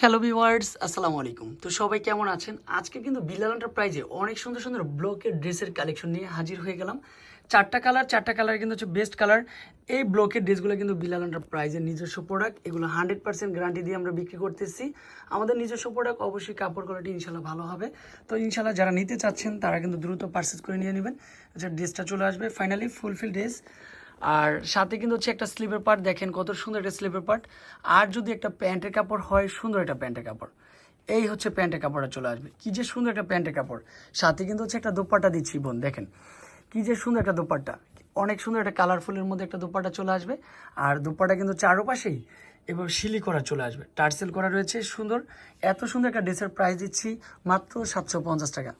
Hello viewers আসসালামু আলাইকুম তো সবাই কেমন আছেন? আজকে কিন্তু বিলাল এন্টারপ্রাইজে অনেক সুন্দর সুন্দর ব্লকের ড্রেসের কালেকশন নিয়ে হাজির হয়ে গেলাম। চারটা কালার চারটা কালার কিন্তু হচ্ছে বেস্ট কালার এই ব্লকের ড্রেসগুলো কিন্তু বিলাল এন্টারপ্রাইজের নিজস্ব প্রোডাক্ট এগুলো হান্ড্রেড পার্সেন্ট গ্যারান্টি দিয়ে আমরা বিক্রি করতেছি। আমাদের নিজস্ব প্রোডাক্ট অবশ্যই কাপড় কোয়ালিটি ইনশাল্লাহ ভালো হবে। তো ইনশাল্লাহ যারা নিতে চাচ্ছেন, তারা কিন্তু দ্রুত পারচেস করে নিয়ে নেবেন। আচ্ছা ড্রেসটা চলে আসবে ফাইনালি ফুলফিল ড্রেস আর সাথে কিন্তু হচ্ছে একটা স্লিপের পার্ট, দেখেন কত সুন্দর একটা স্লিপের পার্ট। আর যদি একটা প্যান্টের কাপড় হয়, সুন্দর একটা প্যান্টের কাপড়। এই হচ্ছে প্যান্টের কাপড়টা চলে আসবে। কি যে সুন্দর একটা প্যান্টের কাপড়। সাথে কিন্তু হচ্ছে একটা দোপাট্টা দিচ্ছি, বোন, দেখেন। কি যে সুন্দর একটা দোপাট্টা। অনেক সুন্দর একটা কালারফুলের মধ্যে একটা দোপাট্টা চলে আসবে। আর দোপাট্টা কিন্তু চারোপাশেই এবার শিলি করা চলে আসবে। টার্সেল করা রয়েছে, সুন্দর। এত সুন্দর একটা ড্রেসের প্রাইস দিচ্ছি মাত্র সাতশো পঞ্চাশ টাকা।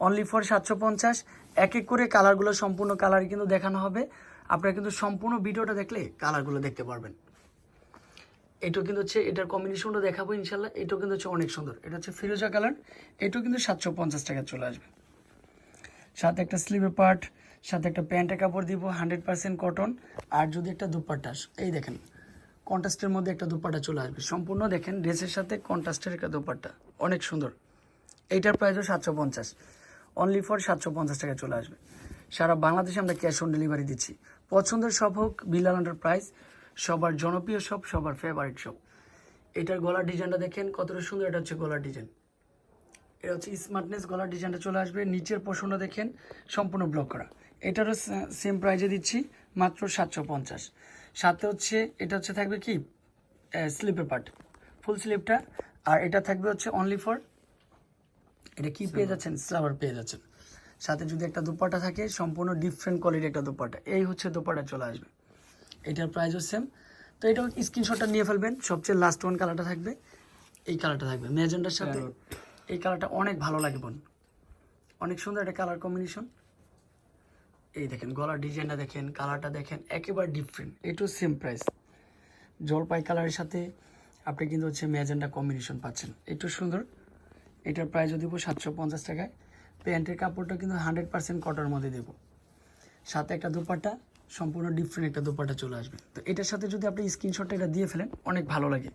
অনলি ফর সাতশো পঞ্চাশ। এক এক করে কালারগুলো, সম্পূর্ণ কালার কিন্তু দেখানো হবে। আপনারা কিন্তু সম্পূর্ণ ভিডিওটা দেখলে কালারগুলো দেখতে পারবেন। এটাও কিন্তু হচ্ছে, এটার কম্বিনেশনটা দেখাবো ইনশাল্লাহ এটাও কিন্তু হচ্ছে অনেক সুন্দর। এটা হচ্ছে ফিরোজা কালার এটাও কিন্তু সাতশো পঞ্চাশ টাকা চলে আসবে। সাথে একটা স্লিভের পার্ট সাথে একটা প্যান্টের কাপড় দিব, হান্ড্রেড পার্সেন্ট কটন আর যদি একটা দুপাট্টা এই দেখেন কন্ট্রাস্টের মধ্যে একটা দুপাট্টা চলে আসবে। সম্পূর্ণ দেখেন, ড্রেসের সাথে কন্ট্রাস্টের একটা দুপাট্টা। অনেক সুন্দর। এইটার প্রাইসও সাতশো পঞ্চাশ। অনলি ফর সাতশো পঞ্চাশ টাকা চলে আসবে। সারা বাংলাদেশে আমরা ক্যাশ অন ডেলিভারি দিচ্ছি। পছন্দের সব হোক বিলাল প্রাইস সবার জনপ্রিয় সব সবার ফেভারিট সব। এটার গলার ডিজাইনটা দেখেন কতটা সুন্দর এটা হচ্ছে গলার ডিজাইন এটা হচ্ছে স্মার্টনেস গলার ডিজাইনটা চলে আসবে। নিচের পোষণটা দেখেন সম্পূর্ণ ব্লক করা। এটারও সেম প্রাইজে দিচ্ছি মাত্র সাতশো পঞ্চাশ। সাথে হচ্ছে এটা হচ্ছে থাকবে কি? স্লিপের পার্ট ফুল স্লিপটা আর এটা থাকবে হচ্ছে অনলি ফর এটা কি পেয়ে যাচ্ছেন? স্লাভার পেয়ে যাচ্ছেন। সাথে যদি একটা দুপাটা থাকে সম্পূর্ণ ডিফারেন্ট কোয়ালিটির একটা দুপাটা। এই হচ্ছে দুপাটা চলে আসবে। এটার প্রাইসও সেম তো এটা স্ক্রিনশটটা নিয়ে ফেলবেন। সবচেয়ে লাস্ট ওয়ান কালারটা থাকবে। এই কালারটা থাকবে। ম্যাজেন্ডার সাথে এই কালারটা অনেক ভালো লাগে বোন। অনেক সুন্দর একটা কালার কম্বিনেশন এই দেখেন গলার ডিজাইনটা দেখেন কালারটা দেখেন একেবারে ডিফারেন্ট এটাও সেম প্রাইস জলপাই কালারের সাথে আপনি কিন্তু হচ্ছে ম্যাজেন্ডা কম্বিনেশন পাচ্ছেন। একটু সুন্দর। এটার প্রাইসও দিব সাতশো পঞ্চাশ টাকায়। প্যান্টের কাপড়টা কিন্তু হান্ড্রেড পার্সেন্ট কটার মধ্যে দেবো। সাথে একটা দুপাটা সম্পূর্ণ ডিফারেন্ট একটা দুপাটা চলে আসবে। তো এটার সাথে যদি আপনি স্ক্রিনশটটা এটা দিয়ে ফেলেন, অনেক ভালো লাগে।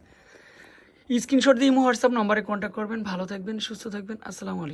স্ক্রিনশট দিয়ে হোয়াটসঅ্যাপ নম্বরে কন্ট্যাক্ট করবেন। ভালো থাকবেন, সুস্থ থাকবেন। আসসালামু আলাইকুম।